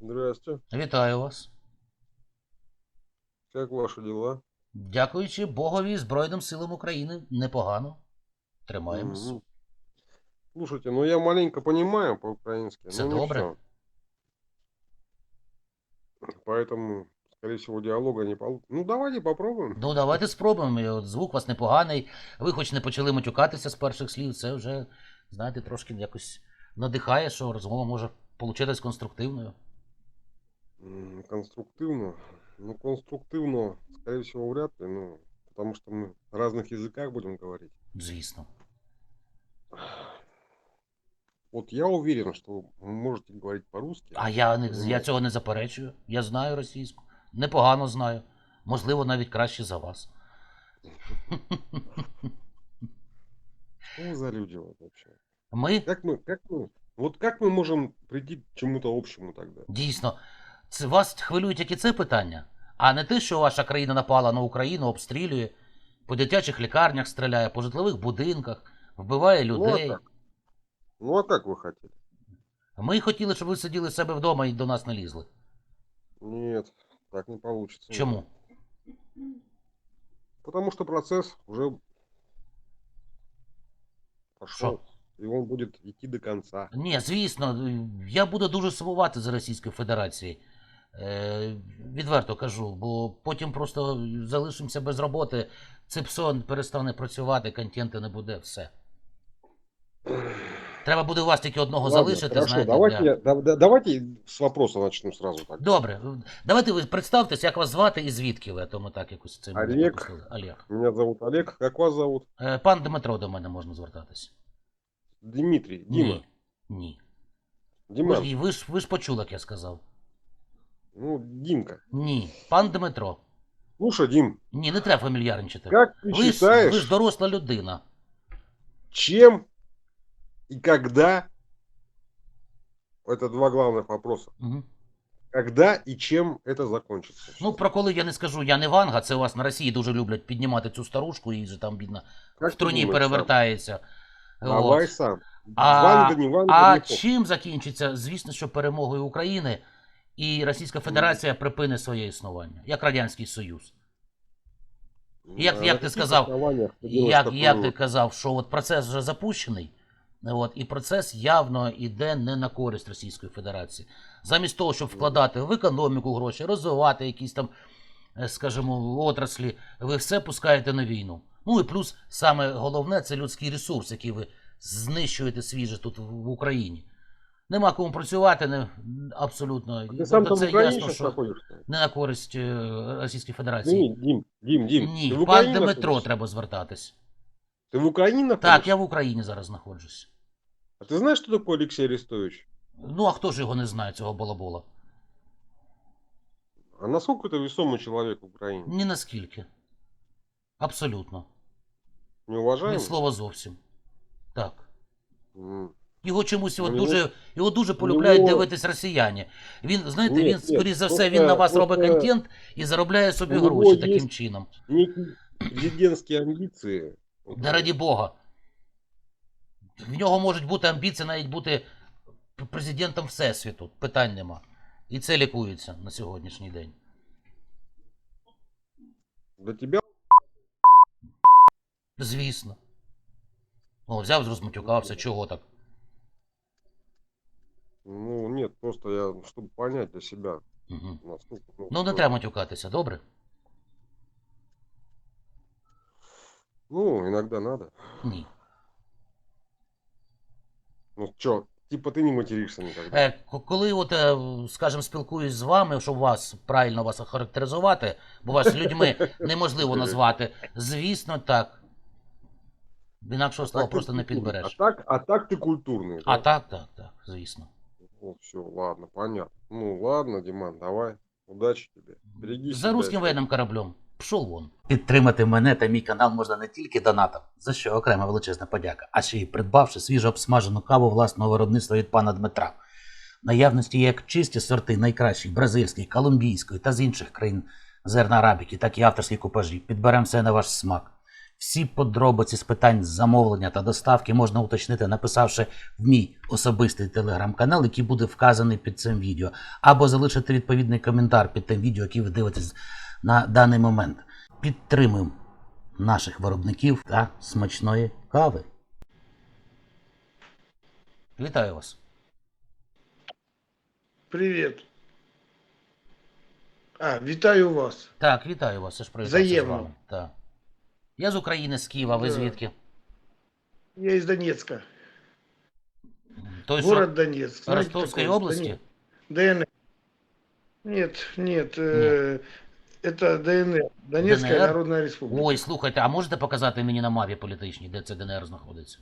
Здрасте. Вітаю вас. Как ваши дела? Дякуючи Богові і Збройним силам України, непогано. Тримаємось. Мгм. Слушайте, ну я маленько понимаю по-украински. Всё но не добре. всё. Поэтому, скорее всего, диалога не получится. Ну, давайте попробуем. Ну, давайте спробуємо. І От звук у вас непоганий. Ви хоч не почали матюкатися з перших слів, це вже, знаєте, трошки якось надихає, що розмова може получитись конструктивною. М, Конструктивно. Ну, конструктивно, скорее всего, вряд ли. Ну, потому что мы на разных языках будем говорить. Звісно. Вот я уверен, что вы можете говорить по-русски. А я, не, я цього не заперечую. Я знаю російську. Непогано знаю. Можливо, навіть краще за вас. Что вы за люди вот вообще? Ми Как мы, как мы, вот как мы можем прийти к чему-то общему тогда? Дійсно, це вас хвилюють тільки це питання, а не те, що ваша країна напала на Україну, обстрілює, по дитячих лікарнях стріляє, по житлових будинках, вбиває Ну, людей. как? Ну, а как вы хотели? Ми хотіли, щоб ви сиділи в себе вдома і до нас не лізли. Нет, так не получится. Чому? Потому что процесс уже пошел. И он будет идти до конца. Ні, звісно, я буду дуже сумувати за Російською Федерацією. Е, відверто кажу, бо потім просто залишимося без роботи, Ципсон перестане працювати, контенту не буде, все. Треба буде у вас тільки одного Ладно, залишити, хорошо, знаєте. давайте, для- я- да- да- давайте с вопроса начну сразу так. Добре, давайте ви представтесь, як вас звати і звідки ви, а то ми так якось це Олег. Олег. Меня зовут Олег. Как вас зовут? Е, Пан Дмитро до мене можна звертатись. Дмитрий. Дима. Ні. Ні. Ви ви, ж, ви ж почули, як я сказав. Ну, Димка. Ні. Пан Дмитро. Слушай, Дим, Ні, не треба фамільярничати. как ты Ви ж, считаешь, ви ж доросла людина. чем и когда? Это два главных вопроса. Угу. Когда и чем это закончится? Ну, про коли я не скажу, я не Ванга, це у вас на Росії дуже люблять піднімати цю старушку і вже там, бідна, Как в ты труні думаешь, перевертається. сам? Давай От. сам. А- Ванга, не Ванга, А не похуй. чим закінчиться? Звісно, що перемогою України і Російська Федерація припине своє існування, як Радянський Союз. як- як ти сказав, Як, як ти казав, що от процес вже запущений, от, і процес явно йде не на користь Російської Федерації. Замість того, щоб вкладати в економіку гроші, розвивати якісь там, е, скажімо, отраслі, ви все пускаєте на війну. Ну і плюс саме головне це людський ресурс, який ви знищуєте свіже тут в Україні. Нема кому працювати, не, абсолютно. А Ты сам Тобто там в це Украине ясно, сейчас що находишься? не на користь е, Російської Федерації. Не, Дим, Дим, Дим. Ні, ты в пан Украине Дмитро находишься? треба звертатись. Ты в Украине находишься? Так, я в Україні зараз знаходжусь. А ты знаешь, что такое Алексей Арестович? Ну, а хто ж його не знає, цього балабола? А насколько это весомый человек в Украине? Ні наскільки. Абсолютно. Неуважаемый? Від слова зовсім. Так. М. Його чомусь от У нього- дуже, його дуже полюбляють нього- дивитись росіяни. Він, знаєте, він, скоріш за все, він на вас робить контент і заробляє собі гроші таким чином. Некие президентские амбиции. Да раді Бога. В нього можуть бути амбіції навіть бути президентом Всесвіту. Питань нема. І це лікується на сьогоднішній день. До тебя Звісно. О, взяв, розматюкався, чого так? Ну, нет, просто я, чтобы понять для себя, Угу. насколько... Ну, не что- треба матюкатися, добре? Ну, иногда надо. Ні. Ну, чё, типа ты не материшься никогда. Е, к- коли, от, е, скажімо, спілкуюсь з вами, щоб вас правильно вас охарактеризувати, бо вас людьми неможливо назвати, звісно, так. Інакшого слова Так ты просто не культурный. підбереш. А так, а так ты культурный. А да? так, так, так, звісно. Ну, все, ладно, понятно. Ну, ладно, Диман, давай. Удачи тебе. Береги За себя. руським воєнним кораблем. Пшов вон. Підтримати мене та мій канал можна не тільки донатом, за що окрема величезна подяка, а ще й придбавши свіжо обсмажену каву власного виробництва від пана Дмитра. В наявності як чисті сорти найкращих бразильської, колумбійської та з інших країн зерна арабіки, так і авторські купажі. Підберемо все на ваш смак. Всі подробиці з питань замовлення та доставки можна уточнити, написавши в мій особистий телеграм-канал, який буде вказаний під цим відео, або залишити відповідний коментар під тим відео, яке ви дивитесь на даний момент. Підтримуємо наших виробників та смачної кави. Вітаю вас. Привіт. А, вітаю вас. Так, вітаю вас. Я ж привітався з вами. Так. Я з України, з Києва, ви Да. звідки? Я из Донецка. Той, що Город Донецк. Знаете Ростовской такой? области? Донецк. ДНР. Нет, нет. э, это ДНР. Донецкая ДНР? Народная Республика. Ой, слухайте, а можете показати мені на мапі політичній, де це ДНР знаходиться?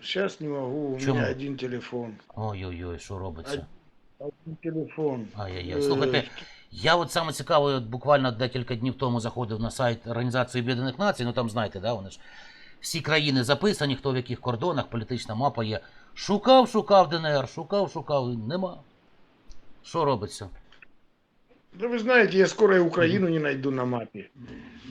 Сейчас не могу, у Чему? меня один телефон. Ой-ой-ой, що робиться? Один телефон. Ай-яй-яй. Э, Слухайте, я от саме цікаве, от буквально декілька днів тому заходив на сайт Організації Об'єднаних Націй, ну там знаєте, да, вони ж всі країни записані, хто в яких кордонах, політична мапа є. Шукав, шукав ДНР, шукав, шукав, нема. Що робиться? Да вы знаете, я скоро и Украину не найду на мапе.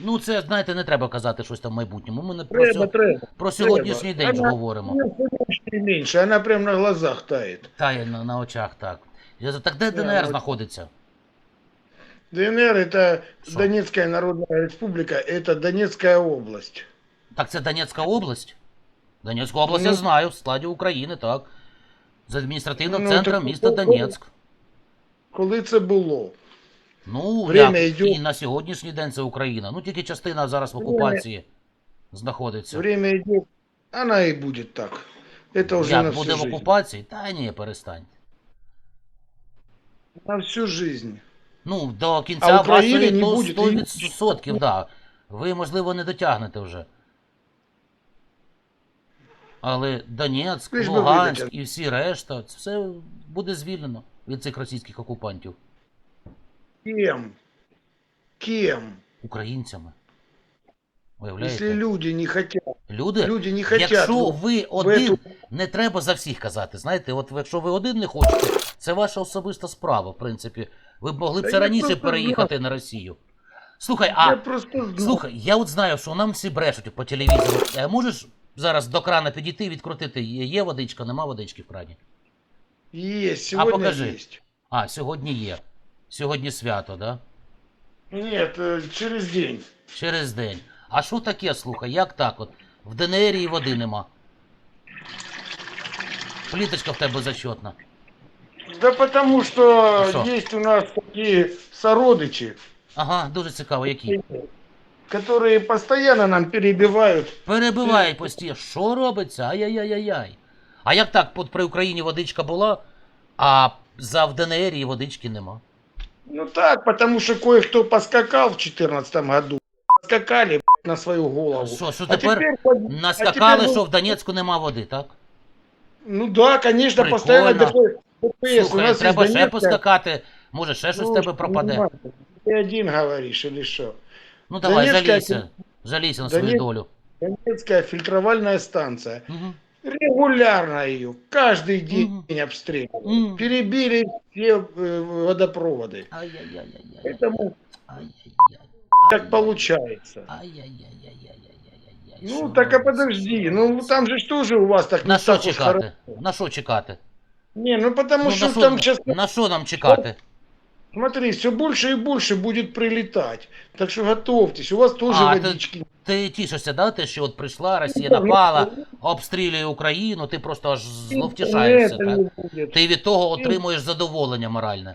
Ну, це, знаєте, не треба казати щось там в майбутньому. Ми не про, Треба, сьо- треба. про сьогоднішній день ж Вона- говоримо. Ну, все меньше, она прям на глазах тает. Тає на, на очах, так. Я за- Так де ДНР ну- знаходиться? ДНР это Что? Донецкая Народная Республика, это Донецкая область. Так це Донецька область? Донецьку область я Ну. знаю, в складі України, так. З адміністративним Ну, центром так- міста Донецьк. Коли це було? Ну, Время як, йде. і на сьогоднішній день це Україна. Ну, тільки частина зараз в окупації знаходиться. Время идет, она и будет так. Это уже на Як всю буде в жизнь. окупації? Та ні, перестань. На всю жизнь. Ну, до А кінця України вашої не то буде, 100%, да. Ви, можливо, не дотягнете вже. Але Донецьк, би Луганськ і всі решта, це все буде звільнено від цих російських окупантів Кем? Кем? українцями. Если Уявляєте? люди не хотят. Люди, Люди не хотят. якщо вот ви в один, не треба за всіх казати. Знаєте, от якщо ви один не хочете, це ваша особиста справа, в принципі. Ви б могли б це раніше переїхати на Росію. Слухай, а. Слухай, я от знаю, що нам всі брешуть по телевізору. Е, Можеш зараз до крана підійти, і відкрутити, є є водичка, нема водички в крані. Есть, сегодня покажи. есть. А, сьогодні є. Сьогодні свято, да? Нет, э, через день. Через день. А що таке, слухай, як так от? В ДНР і води нема. Пліточка в тебе зачетна. Да потому что Что? есть у нас такие сородичи, Ага, дуже цікаво, які. которые постоянно нам перебивают. Перебивають постійно. Що робиться? Ай-яй-яй-яй. А як так, от при Україні водичка була, а за в ДНР і водички нема? Ну так, потому что кое-кто поскакал в 2014 году. Скакали блядь, на свою голову. Що, що А тепер наскакали, а теперь, що в Донецьку нема води, так? Ну да, конечно, Прикольно. постоянно ДПС. ДПС. у Слухай, нас треба есть ще Донецкая- поскакати, може ще щось в Ну, тебе пропаде. понимаете, Ты один говоришь или что? Ну давай, Донецька- жалійся. Жалійся на свою Донец- долю. Донецкая фильтровальная станция. Угу. Регулярно ее, каждый день Мгм. обстреливают. Мгм. Перебили все э, водопроводы. Ай-яй-яй-яй-яй. Поэтому Ай-яй-яй. так получается. Ай-яй-яй-яй-яй-яй-яй. Ну Що так а робиться? подожди, ну там же ж тоже у вас так На не що так уж чекати? На що чекати? Не, ну потому Ну, что на що, там сейчас, на що нам чекати? смотри, все больше и больше будет прилетать. Так что готовьтесь, у вас тоже А, ты- водички. Ти тішишся, да? Те, що от прийшла, Росія Ну, напала, обстрілює Україну, ти просто аж зловтішаєшся, Это так? не будет. Ти від того отримуєш задоволення моральне.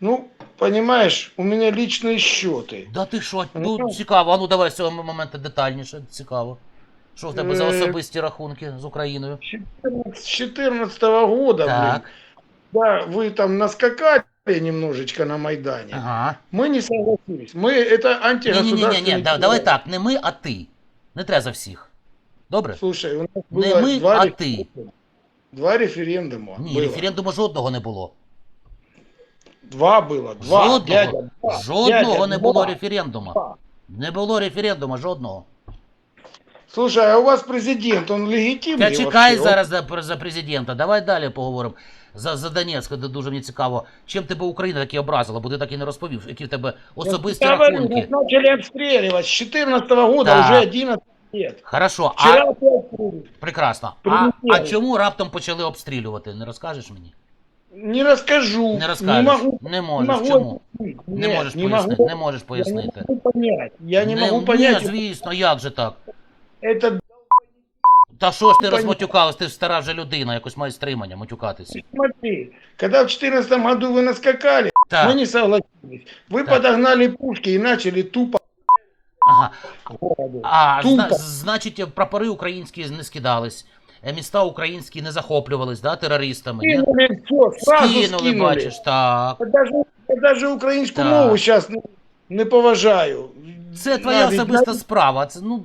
Ну, понимаешь, у меня личные счеты. Да ти що, Ну, ну цікаво, а ну давай з цього моменту детальніше, цікаво. Що в тебе за Е, особисті рахунки з Україною? С 14 года, блин, Так, да, вы там наскакали немножечко на Майдане. ага. Мы не согласились. Мы это Ні, ні, ні, антигосударственный... ні, да, давай так, не ми, а ти. Не треба за всіх. Добре? Слушай, у нас Не было мы, два, а референдума. два референдума. Ні, было. референдуму жодного не було. Два было. Два. Жодного. Дядя, два. Жодного Дядя, не два. було референдуму. Два. Не було референдуму жодного. Слушай, а у вас президент, он легитимный Та чекай вообще? зараз за, за президента. Давай далі поговоримо. За, за Донецьк, де дуже мені цікаво. Чим тебе Україна таки образила, бо ти так і не розповів, які в тебе особисті Я рахунки. нас начали обстреливать с 14 года, Да. уже 11 лет. Хорошо, а прекрасно. А, а чому раптом почали обстрілювати? Не розкажеш мені? Не расскажу. Не розкажеш. Не могу. Не Не можеш. могу. Чому? объяснить. Не можеш не пояснити. могу. Не можеш пояснити. Я не могу понять. Я не, могу Ні, понять. звісно, як же так? Это Та що ж ти Понятно. розмотюкалась? Ти ж стара вже людина, якось має стримання матюкатися. смотри. Когда в 14 году вы наскакали, мы Так, не согласились. Вы Так. подогнали пушки и начали тупо ага. городу. А, Тупо. зна- значить, прапори українські не скидались, е, міста українські не захоплювались, да, терористами? Ні? Скинули все, сразу Скинули, скинули. бачиш, так. Я даже, я даже українську Так. мову зараз не, не поважаю. Це твоя Навіть- особиста справа. Це, ну,